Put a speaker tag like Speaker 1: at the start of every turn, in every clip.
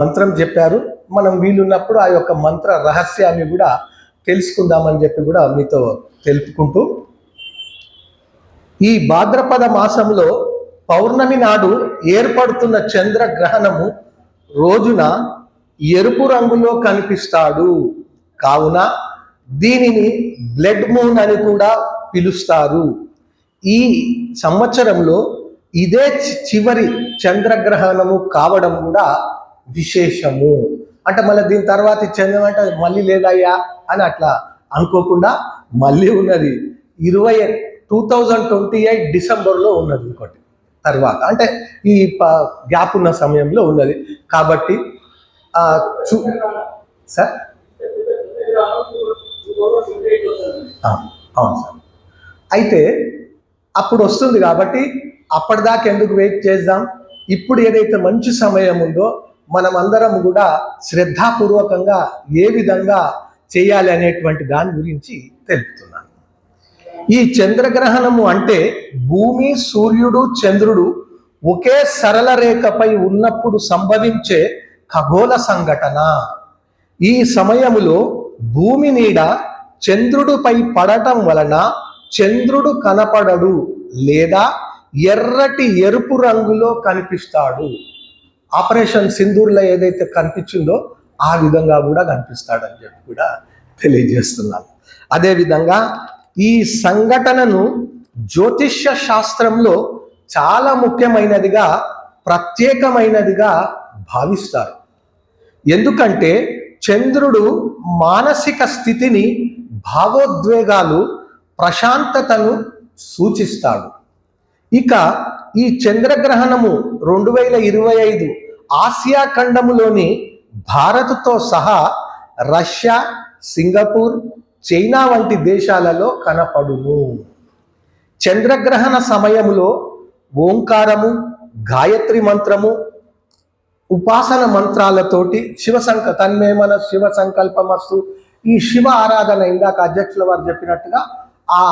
Speaker 1: మంత్రం చెప్పారు. మనం వీలున్నప్పుడు ఆ యొక్క మంత్ర రహస్యాన్ని కూడా తెలుసుకుందామని చెప్పి కూడా మీతో తెలుపుకుంటూ. ఈ భాద్రపద మాసంలో పౌర్ణమి నాడు ఏర్పడుతున్న చంద్రగ్రహణము రోజున ఎరుపు రంగులో కనిపిస్తాడు. కావున దీనిని బ్లడ్ మూన్ అని కూడా పిలుస్తారు. ఈ సంవత్సరంలో ఇదే చి- చివరి చంద్రగ్రహణము కావడం కూడా విశేషము. అంటే మళ్ళీ దీని తర్వాత ఈ అంటే మళ్ళీ లేదయ్యా అని అట్లా అనుకోకుండా మళ్ళీ ఉన్నది. ఇరవై టూ థౌజండ్ ట్వంటీ ఎయిట్ డిసెంబర్లో ఉన్నది ఇంకోటి. తర్వాత అంటే ఈ ప- గ్యాప్ ఉన్న సమయంలో ఉన్నది. కాబట్టి చూ సార్? అవును సార్. అయితే అప్పుడు వస్తుంది కాబట్టి అప్పటిదాకా ఎందుకు వెయిట్ చేద్దాం? ఇప్పుడు ఏదైతే మంచి సమయం ఉందో మనం అందరం కూడా శ్రద్ధాపూర్వకంగా ఏ విధంగా చేయాలి అనేటువంటి దాని గురించి తెలుపుతున్నాను. ఈ చంద్రగ్రహణము అంటే భూమి సూర్యుడు చంద్రుడు ఒకే సరళ రేఖపై ఉన్నప్పుడు సంభవించే ఖగోళ సంఘటన. ఈ సమయములో భూమి నీడ చంద్రుడిపై పడటం వలన చంద్రుడు కనపడడు లేదా ఎర్రటి ఎరుపు రంగులో కనిపిస్తాడు. ఆపరేషన్ సింధూర్లో ఏదైతే కనిపించిందో ఆ విధంగా కూడా కనిపిస్తాడని చెప్పి కూడా తెలియజేస్తున్నాను. అదేవిధంగా ఈ సంఘటనను జ్యోతిష్య శాస్త్రంలో చాలా ముఖ్యమైనదిగా ప్రత్యేకమైనదిగా భావిస్తారు. ఎందుకంటే చంద్రుడు మానసిక స్థితిని భావోద్వేగాలు ప్రశాంతతను సూచిస్తాడు. ఇక ఈ చంద్రగ్రహణము రెండు వేల ఇరవై ఐదు ఆసియా ఖండములోని భారత్తో సహా రష్యా సింగపూర్ చైనా వంటి దేశాలలో కనపడును. చంద్రగ్రహణ సమయములో ఓంకారము గాయత్రి మంత్రము ఉపాసన మంత్రాలతోటి శివ సంక తన్మేమన శివ సంకల్పమస్తు ఈ శివ ఆరాధన ఇందాక అధ్యక్షుల వారు చెప్పినట్టుగా ఆ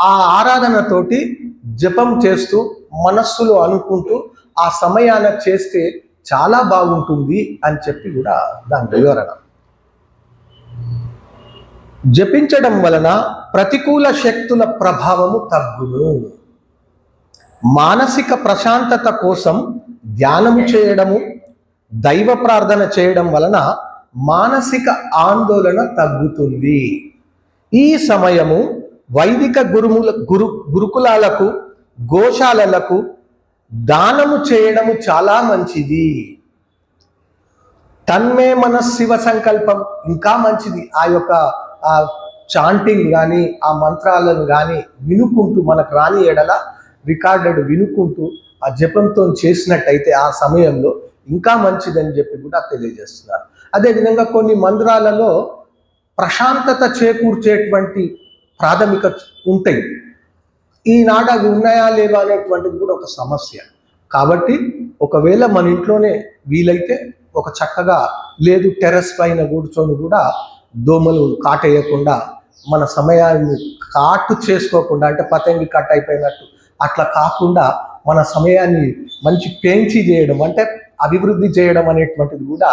Speaker 1: ఆ ఆరాధనతోటి జపం చేస్తూ మనస్సులో అనుకుంటూ ఆ సమయాన చేస్తే చాలా బాగుంటుంది అని చెప్పి కూడా దాని వివరణ. జపించడం వలన ప్రతికూల శక్తుల ప్రభావము తగ్గును. మానసిక ప్రశాంతత కోసం ధ్యానము చేయడము దైవ ప్రార్థన చేయడం వలన మానసిక ఆందోళన తగ్గుతుంది. ఈ సమయము వైదిక గురుముల గురు గురుకులాలకు గోశాలలకు దానము చేయడము చాలా మంచిది. తన్మే మన శివ సంకల్పం ఇంకా మంచిది. ఆ యొక్క ఆ చాంటింగ్ కానీ ఆ మంత్రాలను కానీ వినుకుంటూ మనకు రాని ఎడల రికార్డెడ్ వినుకుంటూ ఆ జపంతో చేసినట్టయితే ఆ సమయంలో ఇంకా మంచిదని చెప్పి కూడా తెలియజేస్తున్నారు. అదేవిధంగా కొన్ని మందిరాలలో ప్రశాంతత చేకూర్చేటువంటి ప్రాథమిక ఉంటాయి. ఈనాడు అవి ఉన్నాయా లేవా అనేటువంటిది కూడా ఒక సమస్య. కాబట్టి ఒకవేళ మన ఇంట్లోనే వీలైతే ఒక చక్కగా లేదు టెర్రస్ పైన కూర్చొని కూడా దోమలు కాటేయకుండా మన సమయాన్ని కాటు చేసుకోకుండా అంటే పతంగి కట్ అయిపోయినట్టు అట్లా కాకుండా మన సమయాన్ని మంచి పెంచి చేయడం అంటే అభివృద్ధి చేయడం అనేటువంటిది కూడా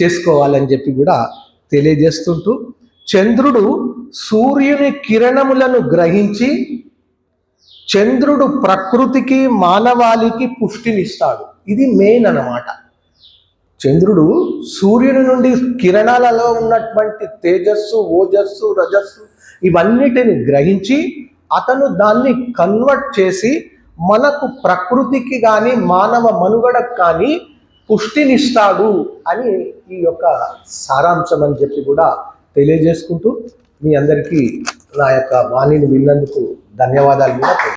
Speaker 1: చేసుకోవాలని చెప్పి కూడా తెలియజేస్తుంటూ చంద్రుడు సూర్యుని కిరణములను గ్రహించి చంద్రుడు ప్రకృతికి మానవాళికి పుష్టినిస్తాడు. ఇది మెయిన్ అన్నమాట. చంద్రుడు సూర్యుని నుండి కిరణాలలో ఉన్నటువంటి తేజస్సు ఓజస్సు రజస్సు ఇవన్నిటిని గ్రహించి అతను దాన్ని కన్వర్ట్ చేసి మనకు ప్రకృతికి కానీ మానవ మనుగడకు కానీ పుష్టినిస్తాడు అని ఈ యొక్క సారాంశం అని చెప్పి కూడా తెలియజేసుకుంటూ మీ అందరికీ నా యొక్క వాణిని విన్నందుకు ధన్యవాదాలు. కూడా